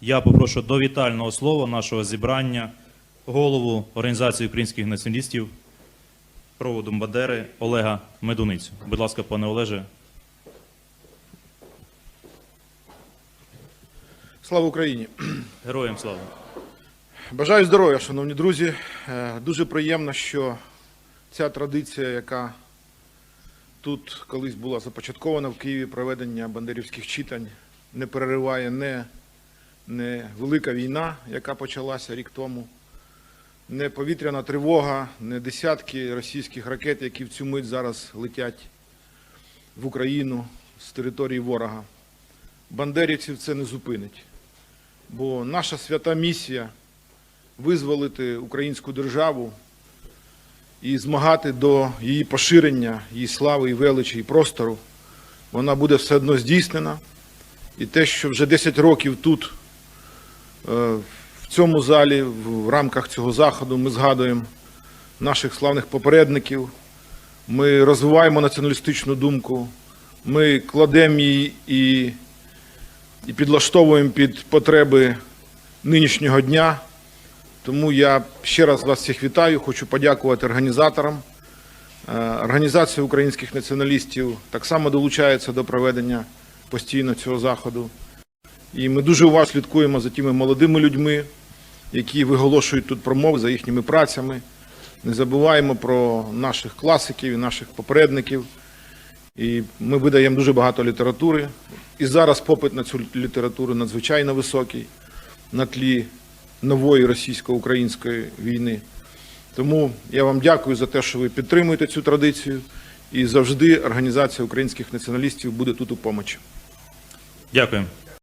Я попрошу до вітального слова нашого зібрання голову Організації українських націоналістів проводу Бандери Олега Медуницю. Будь ласка, пане Олеже. Слава Україні! Героям слава! Бажаю здоров'я, шановні друзі. Е, Дуже приємно, що ця традиція, яка тут колись була започаткована в Києві, проведення бандерівських читань, не перериває не, не велика війна, яка почалася рік тому, не повітряна тривога, не десятки російських ракет, які в цю мить зараз летять в Україну з території ворога. Бандерівців це не зупинить. Бо наша свята місія визволити українську державу і змагати до її поширення, її слави і величі і простору, вона буде все одно здійснена. І те, що вже 10 років тут, в цьому залі, в рамках цього заходу, ми згадуємо наших славних попередників, ми розвиваємо націоналістичну думку, ми кладемо її і і підлаштовуємо під потреби нинішнього дня. Тому я ще раз вас всіх вітаю. Хочу подякувати організаторам. Е, Організація українських націоналістів так само долучається до проведення постійно цього заходу. І ми дуже уважно слідкуємо за тими молодими людьми, які виголошують тут промови за їхніми працями. Не забуваємо про наших класиків і наших попередників. І ми видаємо дуже багато літератури. І зараз попит на цю літературу надзвичайно високий на тлі нової російсько-української війни. Тому я вам дякую за те, що ви підтримуєте цю традицію. І завжди Організація українських націоналістів буде тут у помочі. Дякую.